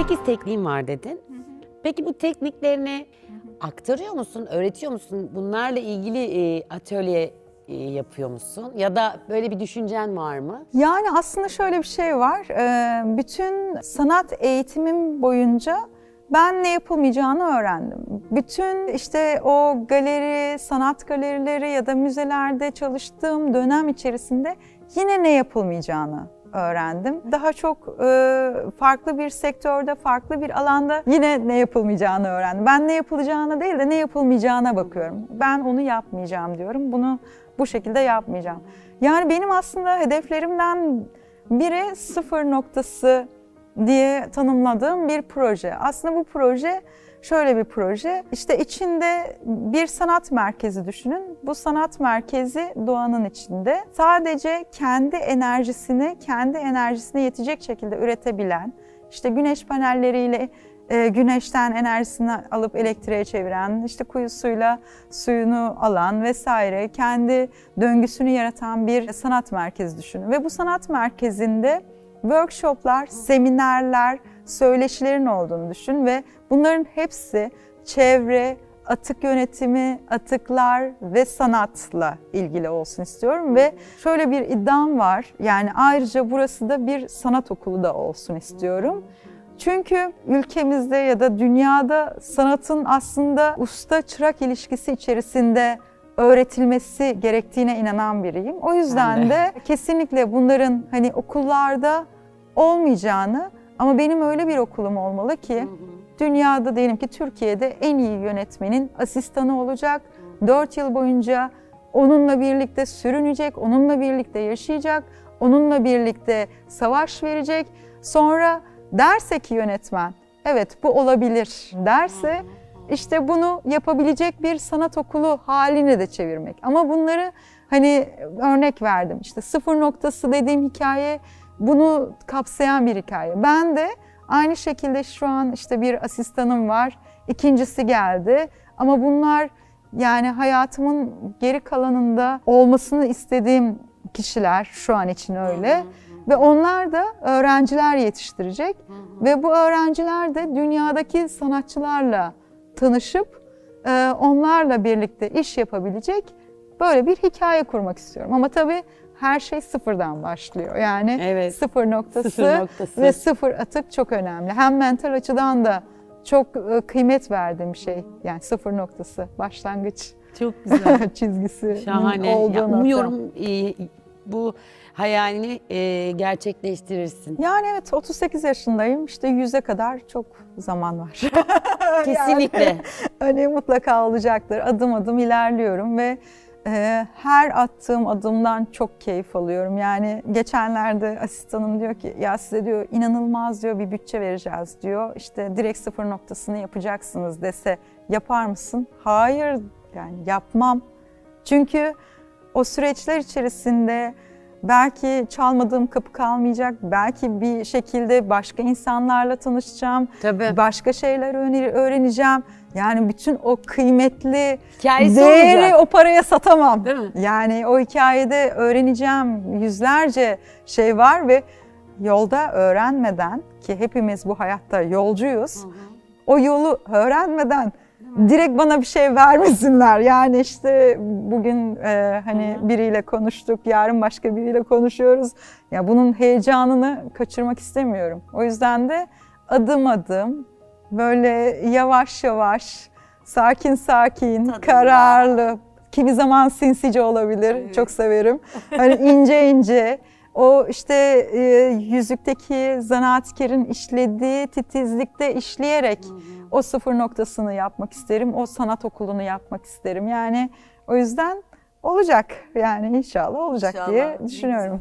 8 tekniğim var dedin. Peki bu tekniklerini aktarıyor musun, öğretiyor musun? Bunlarla ilgili e, atölye e, yapıyor musun? Ya da böyle bir düşüncen var mı? Yani aslında şöyle bir şey var. Ee, Bütün sanat eğitimim boyunca ben ne yapılmayacağını öğrendim. Bütün işte o galeri, sanat galerileri ya da müzelerde çalıştığım dönem içerisinde yine ne yapılmayacağını öğrendim. Daha çok e, farklı bir sektörde, farklı bir alanda yine ne yapılmayacağını öğrendim. Ben ne yapılacağına değil de ne yapılmayacağına bakıyorum. Ben onu yapmayacağım diyorum. Bunu bu şekilde yapmayacağım. Yani benim aslında hedeflerimden biri sıfır noktası diye tanımladığım bir proje. Aslında bu proje şöyle bir proje. İşte içinde bir sanat merkezi düşünün. Bu sanat merkezi doğanın içinde. Sadece kendi enerjisini, kendi enerjisine yetecek şekilde üretebilen, işte güneş panelleriyle e, güneşten enerjisini alıp elektriğe çeviren, işte kuyusuyla suyunu alan vesaire kendi döngüsünü yaratan bir sanat merkezi düşünün. Ve bu sanat merkezinde workshoplar, seminerler, söyleşilerin olduğunu düşün ve bunların hepsi çevre, atık yönetimi, atıklar ve sanatla ilgili olsun istiyorum ve şöyle bir iddiam var. Yani ayrıca burası da bir sanat okulu da olsun istiyorum. Çünkü ülkemizde ya da dünyada sanatın aslında usta çırak ilişkisi içerisinde öğretilmesi gerektiğine inanan biriyim. O yüzden de. de kesinlikle bunların hani okullarda olmayacağını ama benim öyle bir okulum olmalı ki dünyada diyelim ki Türkiye'de en iyi yönetmenin asistanı olacak. 4 yıl boyunca onunla birlikte sürünecek, onunla birlikte yaşayacak, onunla birlikte savaş verecek. Sonra derse ki yönetmen, evet bu olabilir derse işte bunu yapabilecek bir sanat okulu haline de çevirmek. Ama bunları hani örnek verdim işte sıfır noktası dediğim hikaye bunu kapsayan bir hikaye. Ben de aynı şekilde şu an işte bir asistanım var, ikincisi geldi ama bunlar yani hayatımın geri kalanında olmasını istediğim kişiler şu an için öyle. Ve onlar da öğrenciler yetiştirecek ve bu öğrenciler de dünyadaki sanatçılarla tanışıp e, onlarla birlikte iş yapabilecek böyle bir hikaye kurmak istiyorum. Ama tabii her şey sıfırdan başlıyor. Yani Evet. sıfır noktası, Sıfır noktası. ve sıfır atık çok önemli. Hem mental açıdan da çok e, kıymet verdiğim şey. Yani sıfır noktası, başlangıç Çok güzel. çizgisi Şahane. olduğu Ya, umuyorum e, bu hayalini e, gerçekleştirirsin. Yani evet 38 yaşındayım. İşte yüze kadar çok zaman var. Kesinlikle. Yani, hani mutlaka olacaktır. Adım adım ilerliyorum ve e, her attığım adımdan çok keyif alıyorum. Yani geçenlerde asistanım diyor ki ya size diyor inanılmaz diyor bir bütçe vereceğiz diyor. İşte direkt sıfır noktasını yapacaksınız dese yapar mısın? Hayır yani yapmam. Çünkü o süreçler içerisinde belki çalmadığım kapı kalmayacak. Belki bir şekilde başka insanlarla tanışacağım. Tabii. Başka şeyler öğreneceğim. Yani bütün o kıymetli Hikayesi değeri olacak. o paraya satamam. Değil mi? Yani o hikayede öğreneceğim yüzlerce şey var ve yolda öğrenmeden ki hepimiz bu hayatta yolcuyuz. O yolu öğrenmeden direkt bana bir şey vermesinler. Yani işte bugün e, hani biriyle konuştuk, yarın başka biriyle konuşuyoruz. Ya bunun heyecanını kaçırmak istemiyorum. O yüzden de adım adım böyle yavaş yavaş, sakin sakin, Tadında. kararlı, kimi zaman sinsice olabilir. Evet. Çok severim. Hani ince ince o işte e, yüzükteki zanaatkarın işlediği titizlikte işleyerek o sıfır noktasını yapmak isterim. O sanat okulunu yapmak isterim. Yani o yüzden olacak yani inşallah olacak İnşallah. diye düşünüyorum.